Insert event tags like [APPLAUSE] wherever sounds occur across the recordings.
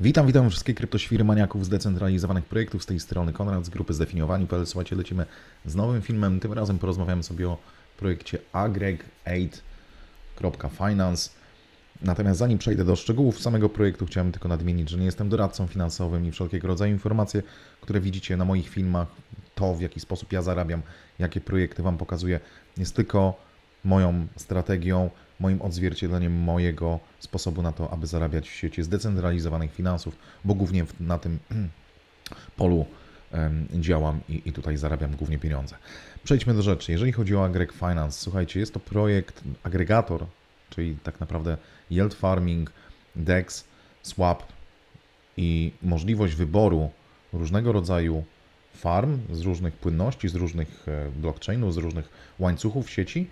Witam, witam wszystkich kryptoświry maniaków zdecentralizowanych projektów. Z tej strony Konrad z grupy zdefiniowani.pl. Słuchajcie, lecimy z nowym filmem. Tym razem porozmawiamy sobie o projekcie agreg8.finance. Natomiast zanim przejdę do szczegółów samego projektu, chciałem tylko nadmienić, że nie jestem doradcą finansowym i wszelkiego rodzaju informacje, które widzicie na moich filmach, to w jaki sposób ja zarabiam, jakie projekty Wam pokazuję, jest tylko moją strategią, moim odzwierciedleniem mojego sposobu na to, aby zarabiać w świecie zdecentralizowanych finansów, bo głównie na tym [CLEARS THROAT] polu działam i, i tutaj zarabiam głównie pieniądze. Przejdźmy do rzeczy. Jeżeli chodzi o Agreg Finance, słuchajcie, jest to projekt, agregator, czyli tak naprawdę yield farming, DEX, swap i możliwość wyboru różnego rodzaju farm z różnych płynności, z różnych e, blockchainów, z różnych łańcuchów sieci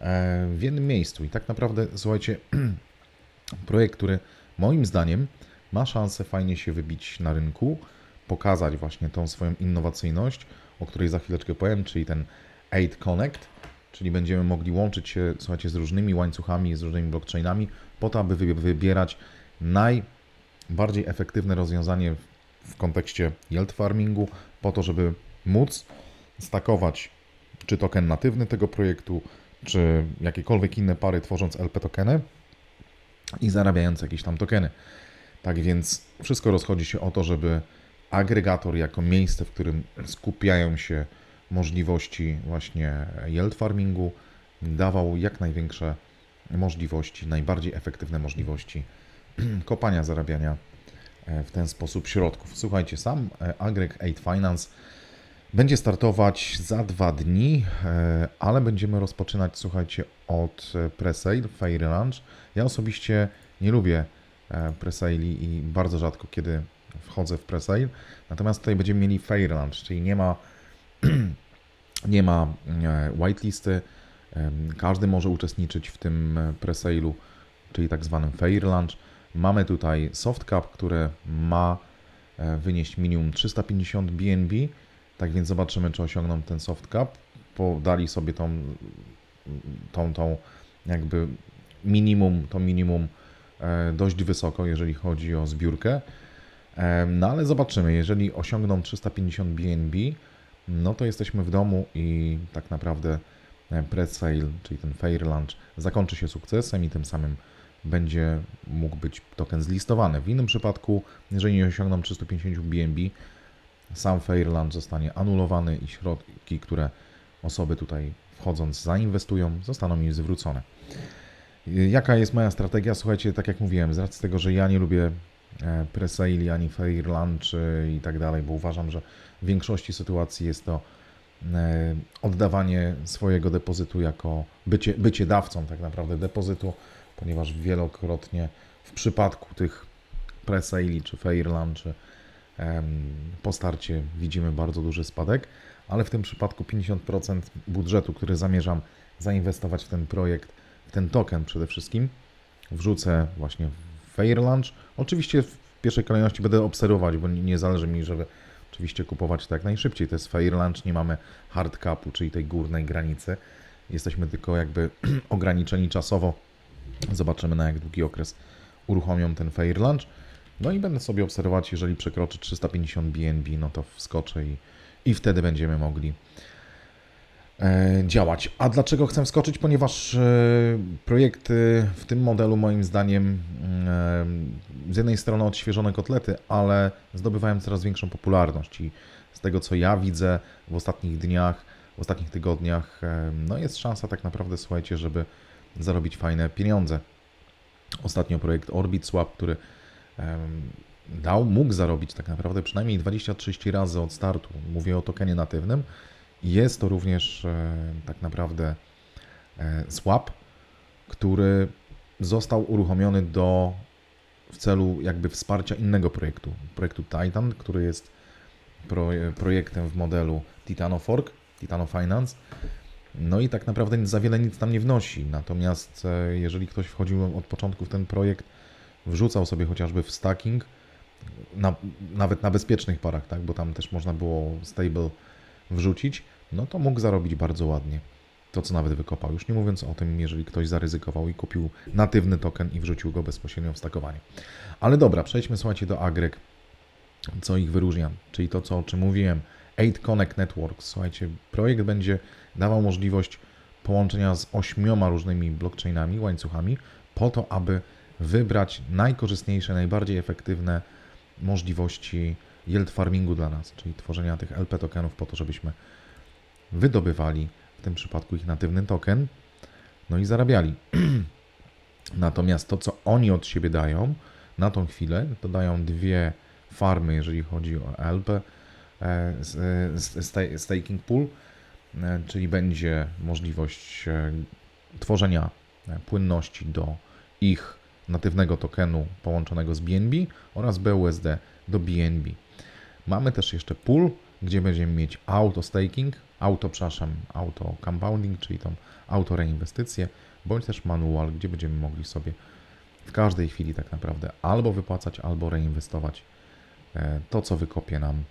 w jednym miejscu. I tak naprawdę, słuchajcie, [CLEARS THROAT] projekt, który moim zdaniem ma szansę fajnie się wybić na rynku, pokazać właśnie tą swoją innowacyjność, o której za chwileczkę powiem, czyli ten 8 Connect, czyli będziemy mogli łączyć się, słuchajcie, z różnymi łańcuchami, z różnymi blockchainami, po to, aby wy- wybierać najbardziej efektywne rozwiązanie w kontekście yield farmingu, po to, żeby móc stakować czy token natywny tego projektu, czy jakiekolwiek inne pary, tworząc LP tokeny i zarabiając jakieś tam tokeny. Tak więc wszystko rozchodzi się o to, żeby agregator jako miejsce, w którym skupiają się możliwości właśnie yield farmingu, dawał jak największe możliwości, najbardziej efektywne możliwości [CLEARS THROAT] kopania, zarabiania e, w ten sposób środków. Słuchajcie, sam e, Agreg 8 Finance będzie startować za dwa dni, e, ale będziemy rozpoczynać, słuchajcie, od e, presale, Fair Lunch. Ja osobiście nie lubię e, presali i bardzo rzadko kiedy wchodzę w presale. Natomiast tutaj będziemy mieli Fair Lunch, czyli nie ma, [CLEARS THROAT] nie ma whitelisty. Każdy może uczestniczyć w tym presailu, czyli tak zwanym Fair Lunch. Mamy tutaj soft cap, które ma wynieść minimum 350 BNB. Tak więc zobaczymy, czy osiągną ten soft cap. Podali sobie tą, tą, tą jakby minimum, to minimum e, dość wysoko, jeżeli chodzi o zbiórkę. E, No ale zobaczymy, jeżeli osiągną 350 BNB, no to jesteśmy w domu i tak naprawdę e, pre-sale, czyli ten fair launch zakończy się sukcesem i tym samym będzie mógł być token zlistowany. W innym przypadku, jeżeli nie osiągną 350 BNB, sam fair launch zostanie anulowany i środki, które osoby tutaj wchodząc zainwestują, zostaną im zwrócone. Jaka jest moja strategia? Słuchajcie, tak jak mówiłem, z racji tego, że ja nie lubię e, presale, ani fair lunch i tak dalej, bo uważam, że w większości sytuacji jest to e, oddawanie swojego depozytu jako bycie, bycie dawcą tak naprawdę depozytu, ponieważ wielokrotnie w przypadku tych presali czy fair lunchy em, po starcie widzimy bardzo duży spadek, ale w tym przypadku 50% budżetu, który zamierzam zainwestować w ten projekt, w ten token przede wszystkim, wrzucę właśnie w Fair Lunch. Oczywiście w pierwszej kolejności będę obserwować, bo nie zależy mi, żeby oczywiście kupować to jak najszybciej. To jest Fair Lunch, nie mamy hard capu, czyli tej górnej granicy. Jesteśmy tylko jakby [CLEARS THROAT] ograniczeni czasowo. Zobaczymy na jak długi okres uruchomią ten Fair Lunch. No i będę sobie obserwować, jeżeli przekroczy 350 BNB, no to wskoczę i, i wtedy będziemy mogli e, działać. A dlaczego chcę wskoczyć? Ponieważ e, projekty w tym modelu moim zdaniem e, z jednej strony odświeżone kotlety, ale zdobywają coraz większą popularność i z tego co ja widzę w ostatnich dniach, w ostatnich tygodniach, no jest szansa tak naprawdę, słuchajcie, żeby zarobić fajne pieniądze. Ostatnio projekt Orbit Swap, który dał, mógł zarobić tak naprawdę przynajmniej 20-30 razy od startu. Mówię o tokenie natywnym. Jest to również e, tak naprawdę e, swap, który został uruchomiony do w celu jakby wsparcia innego projektu, projektu Titan, który jest pro, projektem w modelu Titano Fork, Titano Finance. No i tak naprawdę za wiele nic tam nie wnosi. Natomiast e, jeżeli ktoś wchodził od początku w ten projekt, wrzucał sobie chociażby w stacking, na, nawet na bezpiecznych parach, tak, bo tam też można było stable wrzucić, no to mógł zarobić bardzo ładnie. to, co nawet wykopał. Już nie mówiąc o tym, jeżeli ktoś zaryzykował i kupił natywny token i wrzucił go bezpośrednio w stakowanie. Ale dobra, przejdźmy słuchajcie do agreg, co ich wyróżnia, czyli to, co o czym mówiłem. 8 Connect Networks. Słuchajcie, projekt będzie dawał możliwość połączenia z ośmioma różnymi blockchainami, łańcuchami, po to, aby wybrać najkorzystniejsze, najbardziej efektywne możliwości yield farmingu dla nas, czyli tworzenia tych LP tokenów po to, żebyśmy wydobywali w tym przypadku ich natywny token, no i zarabiali. [CLEARS THROAT] Natomiast to, co oni od siebie dają na tą chwilę, to dają dwie farmy, jeżeli chodzi o LP, e, staking pool, e, czyli będzie możliwość e, tworzenia płynności do ich natywnego tokenu połączonego z BNB oraz BUSD do BNB. Mamy też jeszcze pool, gdzie będziemy mieć auto staking, auto, przepraszam, auto compounding, czyli tą auto reinwestycję, bądź też manual, gdzie będziemy mogli sobie w każdej chwili tak naprawdę albo wypłacać, albo reinwestować to, co wykopie nam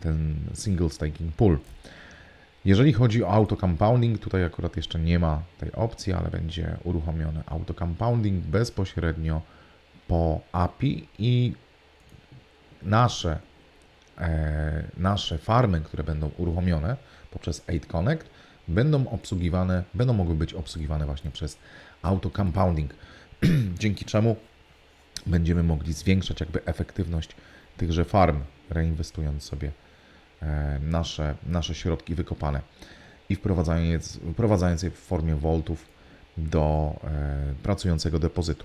ten single staking pool. Jeżeli chodzi o auto compounding, tutaj akurat jeszcze nie ma tej opcji, ale będzie uruchomiony auto compounding bezpośrednio po API i nasze, e, nasze farmy, które będą uruchomione poprzez 8 Connect, będą obsługiwane, będą mogły być obsługiwane właśnie przez auto compounding, [CLEARS THROAT] dzięki czemu będziemy mogli zwiększać jakby efektywność tychże farm, reinwestując sobie nasze, nasze środki wykopane i wprowadzając, wprowadzając je w formie voltów do e, pracującego depozytu.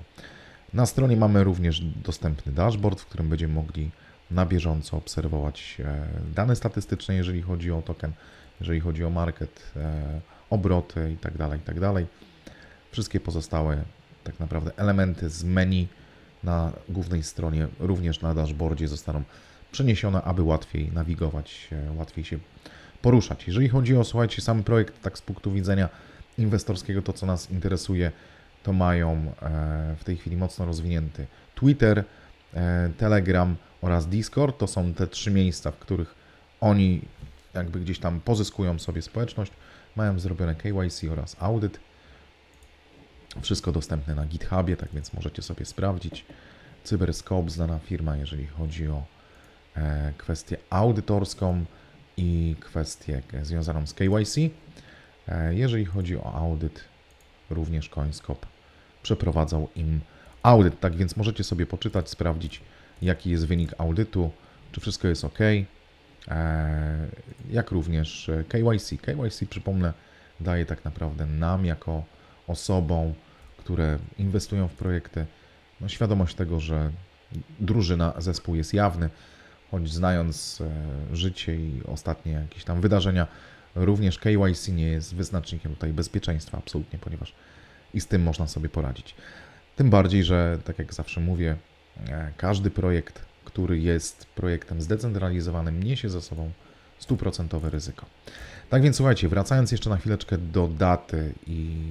Na stronie mamy również dostępny dashboard, w którym będziemy mogli na bieżąco obserwować e, dane statystyczne, jeżeli chodzi o token, jeżeli chodzi o market, obroty itd. Tak itd. Tak Wszystkie pozostałe tak naprawdę elementy z menu na głównej stronie, również na dashboardzie zostaną przeniesione, aby łatwiej nawigować, łatwiej się poruszać. Jeżeli chodzi o, słuchajcie, sam projekt, tak z punktu widzenia inwestorskiego, to co nas interesuje, to mają e, w tej chwili mocno rozwinięty Twitter, e, Telegram oraz Discord. To są te trzy miejsca, w których oni jakby gdzieś tam pozyskują sobie społeczność. Mają zrobione KYC oraz audyt. Wszystko dostępne na GitHubie, tak więc możecie sobie sprawdzić. Cyberscope, znana firma, jeżeli chodzi o E, kwestię audytorską i kwestię związaną z KYC. E, jeżeli chodzi o audyt, również CoinScope przeprowadzał im audyt, tak więc możecie sobie poczytać, sprawdzić jaki jest wynik audytu, czy wszystko jest ok, e, jak również KYC. KYC, przypomnę, daje tak naprawdę nam jako osobom, które inwestują w projekty, no świadomość tego, że drużyna, zespół jest jawny, choć znając e, życie i ostatnie jakieś tam wydarzenia, również KYC nie jest wyznacznikiem tutaj bezpieczeństwa absolutnie, ponieważ i z tym można sobie poradzić. Tym bardziej, że tak jak zawsze mówię, e, każdy projekt, który jest projektem zdecentralizowanym, niesie ze sobą stuprocentowe ryzyko. Tak więc słuchajcie, wracając jeszcze na chwileczkę do daty i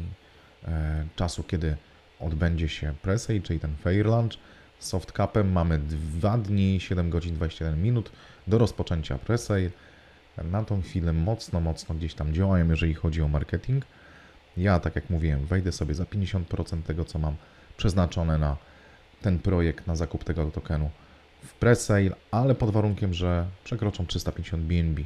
e, czasu, kiedy odbędzie się Pressay, czyli ten Fair Lunch, soft capem mamy 2 dni, 7 godzin 21 minut do rozpoczęcia presale. Na tą chwilę mocno, mocno gdzieś tam działają, jeżeli chodzi o marketing. Ja, tak jak mówiłem, wejdę sobie za 50% tego, co mam przeznaczone na ten projekt, na zakup tego tokenu w presale, ale pod warunkiem, że przekroczą 350 BNB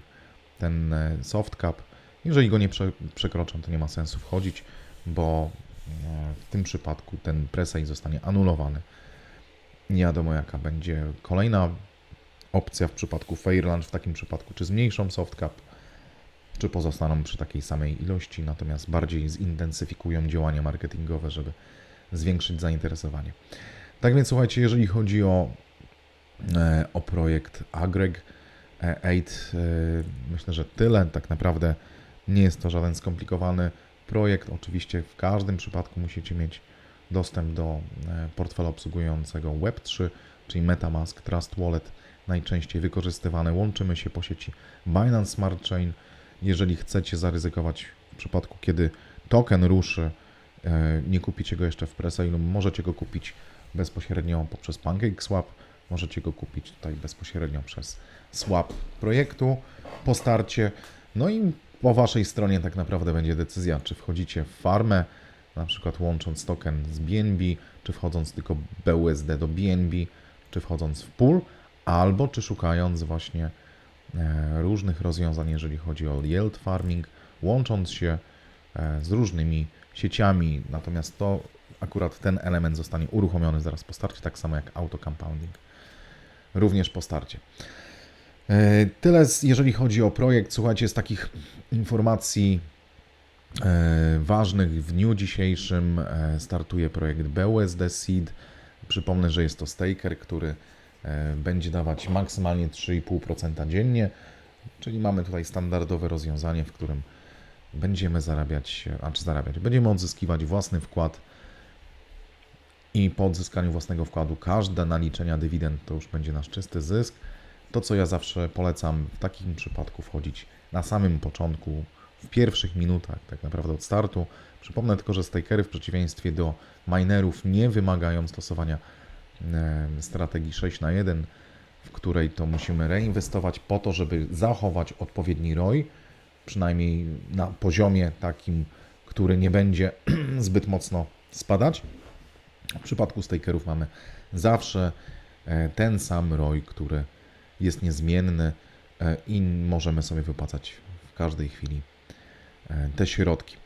ten e, soft cap. Jeżeli go nie prze, przekroczą, to nie ma sensu wchodzić, bo e, w tym przypadku ten presale zostanie anulowany nie wiadomo jaka będzie kolejna opcja w przypadku Fairland, w takim przypadku czy zmniejszą soft cap, czy pozostaną przy takiej samej ilości, natomiast bardziej zintensyfikują działania marketingowe, żeby zwiększyć zainteresowanie. Tak więc słuchajcie, jeżeli chodzi o, e, o projekt Agreg 8, e, myślę, że tyle. Tak naprawdę nie jest to żaden skomplikowany projekt. Oczywiście w każdym przypadku musicie mieć dostęp do e, portfela obsługującego Web3, czyli MetaMask, Trust Wallet, najczęściej wykorzystywane. Łączymy się po sieci Binance Smart Chain. Jeżeli chcecie zaryzykować w przypadku, kiedy token ruszy, e, nie kupicie go jeszcze w presale, możecie go kupić bezpośrednio poprzez PancakeSwap, możecie go kupić tutaj bezpośrednio przez swap projektu po starcie. No i Po Waszej stronie tak naprawdę będzie decyzja, czy wchodzicie w farmę, na przykład łącząc token z BNB, czy wchodząc tylko BUSD do BNB, czy wchodząc w pool, albo czy szukając właśnie e, różnych rozwiązań, jeżeli chodzi o yield farming, łącząc się e, z różnymi sieciami. Natomiast to akurat ten element zostanie uruchomiony zaraz po starcie, tak samo jak auto compounding. Również po starcie. E, Tyle, jeżeli chodzi o projekt. Słuchajcie, z takich informacji ważnych w dniu dzisiejszym e, startuje projekt BUSD Seed. Przypomnę, że jest to staker, który e, będzie dawać maksymalnie 3,5% dziennie, czyli mamy tutaj standardowe rozwiązanie, w którym będziemy zarabiać, a czy zarabiać, będziemy odzyskiwać własny wkład i po odzyskaniu własnego wkładu każde naliczenia dywidend to już będzie nasz czysty zysk. To, co ja zawsze polecam w takim przypadku wchodzić na samym początku, w pierwszych minutach tak naprawdę od startu. Przypomnę tylko, że stakery w przeciwieństwie do minerów nie wymagają stosowania strategii 6 na 1, w której to musimy reinwestować po to, żeby zachować odpowiedni ROI, przynajmniej na poziomie takim, który nie będzie [CLEARS THROAT] zbyt mocno spadać. W przypadku stakerów mamy zawsze e, ten sam ROI, który jest niezmienny e, i możemy sobie wypłacać w każdej chwili te środki.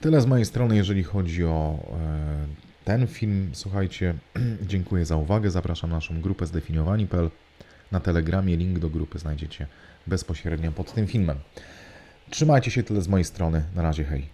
Tyle z mojej strony, jeżeli chodzi o e, ten film. Słuchajcie, [CLEARS THROAT] dziękuję za uwagę. Zapraszam na naszą grupę zdefiniowani.pl. Na Telegramie link do grupy znajdziecie bezpośrednio pod tym filmem. Trzymajcie się tyle z mojej strony. Na razie, hej.